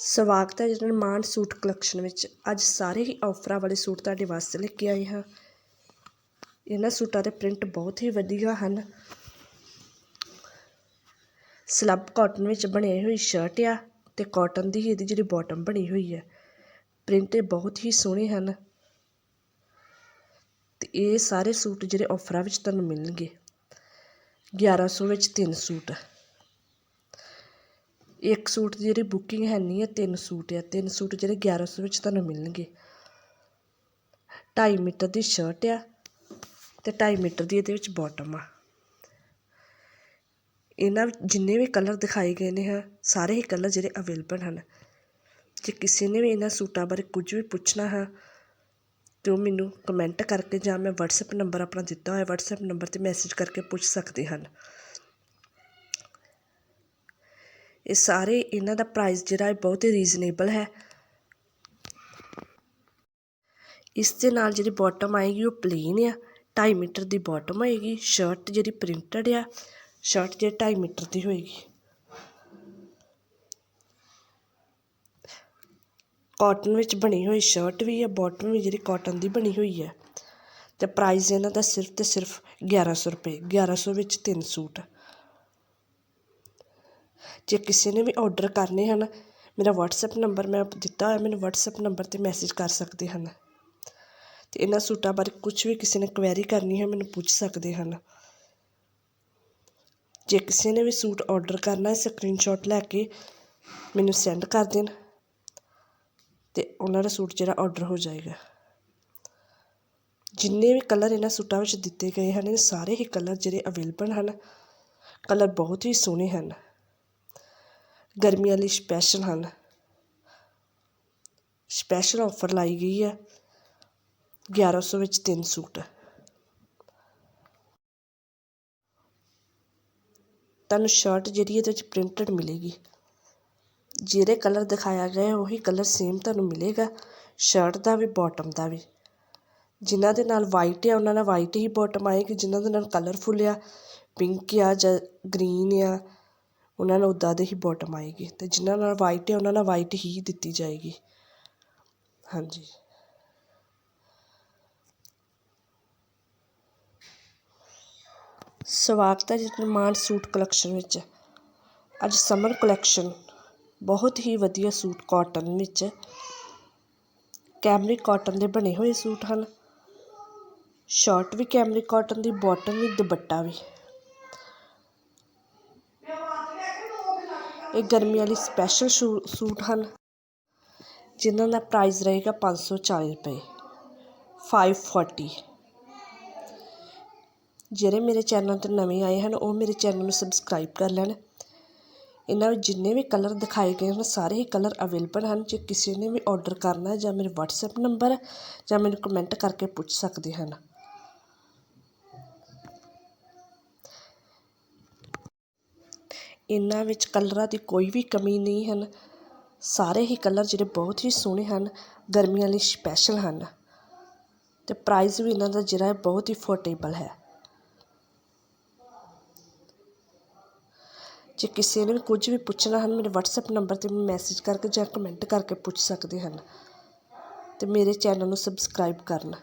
ਸਵਾਗਤ ਹੈ ਜੀ ਨਿਰਮਾਣ ਸੂਟ ਕਲੈਕਸ਼ਨ ਵਿੱਚ। ਅੱਜ ਸਾਰੇ ਹੀ ਆਫਰਾਂ ਵਾਲੇ ਸੂਟ ਤੁਹਾਡੇ ਵਾਸਤੇ ਲੈ ਕੇ ਆਏ ਹਾਂ। ਇਹਨਾਂ ਸੂਟਾਂ ਦੇ ਪ੍ਰਿੰਟ ਬਹੁਤ ਹੀ ਵਧੀਆ ਹਨ। ਸਲੱਬ ਕਾਟਨ ਵਿੱਚ ਬਣੀ ਹੋਈ ਸ਼ਰਟ ਆ ਤੇ ਕਾਟਨ ਦੀ ਇਹਦੀ ਜਿਹੜੀ ਬਾਟਮ ਬਣੀ ਹੋਈ ਹੈ। ਪ੍ਰਿੰਟ ਇਹ ਬਹੁਤ ਹੀ ਸੋਹਣੇ ਹਨ। ਤੇ ਇਹ ਸਾਰੇ ਸੂਟ ਜਿਹੜੇ ਆਫਰਾਂ ਵਿੱਚ ਤੁਹਾਨੂੰ ਮਿਲਣਗੇ। 1100 ਵਿੱਚ ਤਿੰਨ ਸੂਟ। ਇੱਕ ਸੂਟ ਦੀ ਜਿਹੜੀ ਬੁਕਿੰਗ ਹੈਨੀ ਹੈ ਤਿੰਨ ਸੂਟ ਆ। ਤਿੰਨ ਸੂਟ ਜਿਹੜੇ 1100 ਵਿੱਚ ਤੁਹਾਨੂੰ ਮਿਲਣਗੇ। ਢਾਈ ਮੀਟਰ ਦੀ ਸ਼ਰਟ ਆ ਅਤੇ ਢਾਈ ਮੀਟਰ ਦੀ ਇਹਦੇ ਵਿੱਚ ਬੋਟਮ ਆ। ਇਹਨਾਂ ਵਿੱਚ ਜਿੰਨੇ ਵੀ ਕਲਰ ਦਿਖਾਏ ਗਏ ਨੇ ਹਾਂ, ਸਾਰੇ ਹੀ ਕਲਰ ਜਿਹੜੇ ਅਵੇਲੇਬਲ ਹਨ। ਜੇ ਕਿਸੇ ਨੇ ਵੀ ਇਹਨਾਂ ਸੂਟਾਂ ਬਾਰੇ ਕੁਝ ਵੀ ਪੁੱਛਣਾ ਹੈ, ਤੇ ਉਹ ਮੈਨੂੰ ਕਮੈਂਟ ਕਰਕੇ ਜਾਂ ਮੈਂ WhatsApp ਨੰਬਰ ਆਪਣਾ ਦਿੱਤਾ ਹੋਇਆ, WhatsApp ਨੰਬਰ ਤੇ ਮੈਸੇਜ ਕਰਕੇ ਪੁੱਛ ਸਕਦੇ ਹਨ। ਇਹ ਸਾਰੇ ਇਹਨਾਂ ਦਾ ਪ੍ਰਾਈਸ ਜਿਹੜਾ ਬਹੁਤ ਹੀ ਰੀਜ਼ਨੇਬਲ ਹੈ। ਇਸ ਦੇ ਨਾਲ ਜਿਹੜੀ ਬਾਟਮ ਆਏਗੀ ਉਹ ਪਲੇਨ ਆ। 2.5 ਮੀਟਰ ਦੀ ਬਾਟਮ ਹੋਏਗੀ ਸ਼ਰਟ ਜਿਹੜੀ ਪ੍ਰਿੰਟਡ ਆ ਸ਼ਰਟ ਜਿਹੜੀ 2.5 ਮੀਟਰ ਦੀ ਹੋਏਗੀ। ਕਾਟਨ ਵਿੱਚ ਬਣੀ ਹੋਈ ਸ਼ਰਟ ਵੀ ਹੈ ਬਾਟਮ ਵੀ ਜਿਹੜੀ ਕਾਟਨ ਦੀ ਬਣੀ ਹੋਈ ਹੈ ਤੇ ਪ੍ਰਾਈਸ ਇਹਨਾਂ ਦਾ ਸਿਰਫ ਤੇ ਸਿਰਫ 1100 ਰੁਪਏ 1100 ਵਿੱਚ ਤਿੰਨ ਸੂਟ। ਜੇ ਕਿਸੇ ਨੇ ਵੀ ਔਡਰ ਕਰਨੇ ਹਨ, ਮੇਰਾ ਵਟਸਐਪ ਨੰਬਰ ਮੈਂ ਦਿੱਤਾ ਹੋਇਆ, ਮੈਨੂੰ ਵਟਸਐਪ ਨੰਬਰ ਤੇ ਮੈਸੇਜ ਕਰ ਸਕਦੇ ਹਨ। ਅਤੇ ਇਹਨਾਂ ਸੂਟਾਂ ਬਾਰੇ ਕੁਛ ਵੀ ਕਿਸੇ ਨੇ ਕੁਐਰੀ ਕਰਨੀ ਹੈ, ਮੈਨੂੰ ਪੁੱਛ ਸਕਦੇ ਹਨ। ਜੇ ਕਿਸੇ ਨੇ ਵੀ ਸੂਟ ਔਡਰ ਕਰਨਾ ਹੈ ਸਕਰੀਨਸ਼ਾਟ ਲੈ ਕੇ ਮੈਨੂੰ ਸੈਂਡ ਕਰ ਦੇਣ ਅਤੇ ਉਹਨਾਂ ਦਾ ਸੂਟ ਜਿਹੜਾ ਔਡਰ ਹੋ ਜਾਏਗਾ। ਜਿੰਨੇ ਵੀ ਕਲਰ ਇਹਨਾਂ ਸੂਟਾਂ ਵਿੱਚ ਦਿੱਤੇ ਗਏ ਹਨ, ਇਹ ਸਾਰੇ ਹੀ ਕਲਰ ਜਿਹੜੇ ਅਵੇਲੇਬਲ ਹਨ ਕਲਰ ਬਹੁਤ ਹੀ ਸੋਹਣੇ ਹਨ। ਗਰਮੀਆਂ ਲਈ ਸਪੈਸ਼ਲ ਹਨ। ਸਪੈਸ਼ਲ ਔਫਰ ਲਾਈ ਗਈ ਹੈ। 1100 ਵਿੱਚ ਤਿੰਨ ਸੂਟ। ਤੁਹਾਨੂੰ ਸ਼ਰਟ ਜਿਹੜੀ ਇਹਦੇ ਵਿੱਚ ਪ੍ਰਿੰਟਡ ਮਿਲੇਗੀ। ਜਿਹੜੇ ਕਲਰ ਦਿਖਾਇਆ ਗਿਆ ਉਹੀ ਕਲਰ ਸੇਮ ਤੁਹਾਨੂੰ ਮਿਲੇਗਾ। ਸ਼ਰਟ ਦਾ ਵੀ ਬਾਟਮ ਦਾ ਵੀ। ਜਿਨ੍ਹਾਂ ਦੇ ਨਾਲ ਵਾਈਟ ਆ, ਉਹਨਾਂ ਨਾਲ ਵਾਈਟ ਹੀ ਬਾਟਮ ਆਏਗੀ। ਜਿਨ੍ਹਾਂ ਦੇ ਨਾਲ ਕਲਰਫੁੱਲ ਆ ਪਿੰਕ ਆ ਜਾਂ ਗ੍ਰੀਨ ਆ ਉਹਨਾਂ ਨਾਲ ਉੱਦਾਂ ਦੀ ਹੀ ਬੋਟਮ ਆਏਗੀ ਅਤੇ ਜਿਨ੍ਹਾਂ ਨਾਲ ਵਾਈਟ ਹੈ, ਉਹਨਾਂ ਨਾਲ ਵਾਈਟ ਹੀ ਦਿੱਤੀ ਜਾਏਗੀ। ਹਾਂਜੀ। ਸਵਾਗਤ ਹੈ ਜੀ ਨਿਰਮਾਣ ਸੂਟ ਕਲੈਕਸ਼ਨ ਵਿੱਚ। ਅੱਜ ਸਮਰ ਕਲੈਕਸ਼ਨ ਬਹੁਤ ਹੀ ਵਧੀਆ ਸੂਟ ਕਾਟਨ ਵਿੱਚ। ਕੈਮਰਿਕ ਕਾਟਨ ਦੇ ਬਣੇ ਹੋਏ ਸੂਟ ਹਨ। ਸ਼ਰਟ ਵੀ ਕੈਮਰਿਕ ਕਾਟਨ ਦੀ ਬਾਟਮ ਵੀ ਦੁਪੱਟਾ ਵੀ। ਇਹ ਗਰਮੀ ਵਾਲੀ ਸਪੈਸ਼ਲ ਸ਼ੂ, ਸੂਟ ਹਨ, ਜਿਨ੍ਹਾਂ ਦਾ ਪ੍ਰਾਈਸ ਰਹੇਗਾ 540 ਰੁਪਏ 540 ਜਿਹੜੇ ਮੇਰੇ ਚੈਨਲ 'ਤੇ ਨਵੇਂ ਆਏ ਹਨ, ਉਹ ਮੇਰੇ ਚੈਨਲ ਨੂੰ ਸਬਸਕ੍ਰਾਈਬ ਕਰ ਲੈਣ। ਇਹਨਾਂ ਵਿੱਚ ਜਿੰਨੇ ਵੀ ਕਲਰ ਦਿਖਾਏ ਗਏ ਹਨ, ਸਾਰੇ ਹੀ ਕਲਰ ਅਵੇਲੇਬਲ ਹਨ। ਜੇ ਕਿਸੇ ਨੇ ਵੀ ਆਰਡਰ ਕਰਨਾ ਜਾਂ ਮੇਰੇ WhatsApp ਨੰਬਰ ਜਾਂ ਮੈਨੂੰ ਕਮੈਂਟ ਕਰਕੇ ਪੁੱਛ ਸਕਦੇ ਹਨ। ਇਹਨਾਂ ਵਿੱਚ ਕਲਰਾਂ ਦੀ ਕੋਈ ਵੀ ਕਮੀ ਨਹੀਂ ਹਨ। ਸਾਰੇ ਹੀ ਕਲਰ ਜਿਹੜੇ ਬਹੁਤ ਹੀ ਸੋਹਣੇ ਹਨ। ਗਰਮੀਆਂ ਲਈ ਸਪੈਸ਼ਲ ਹਨ। ਅਤੇ ਪ੍ਰਾਈਜ਼ ਵੀ ਇਹਨਾਂ ਦਾ ਜਿਹੜਾ ਹੈ ਬਹੁਤ ਹੀ ਅਫੋਰਡੇਬਲ ਹੈ। ਜੇ ਕਿਸੇ ਨੇ ਵੀ ਕੁਝ ਵੀ ਪੁੱਛਣਾ ਹਨ, ਮੇਰੇ ਵਟਸਐਪ ਨੰਬਰ 'ਤੇ ਮੈਸੇਜ ਕਰਕੇ ਜਾਂ ਕਮੈਂਟ ਕਰਕੇ ਪੁੱਛ ਸਕਦੇ ਹਨ। ਅਤੇ ਮੇਰੇ ਚੈਨਲ ਨੂੰ ਸਬਸਕ੍ਰਾਈਬ ਕਰਨ।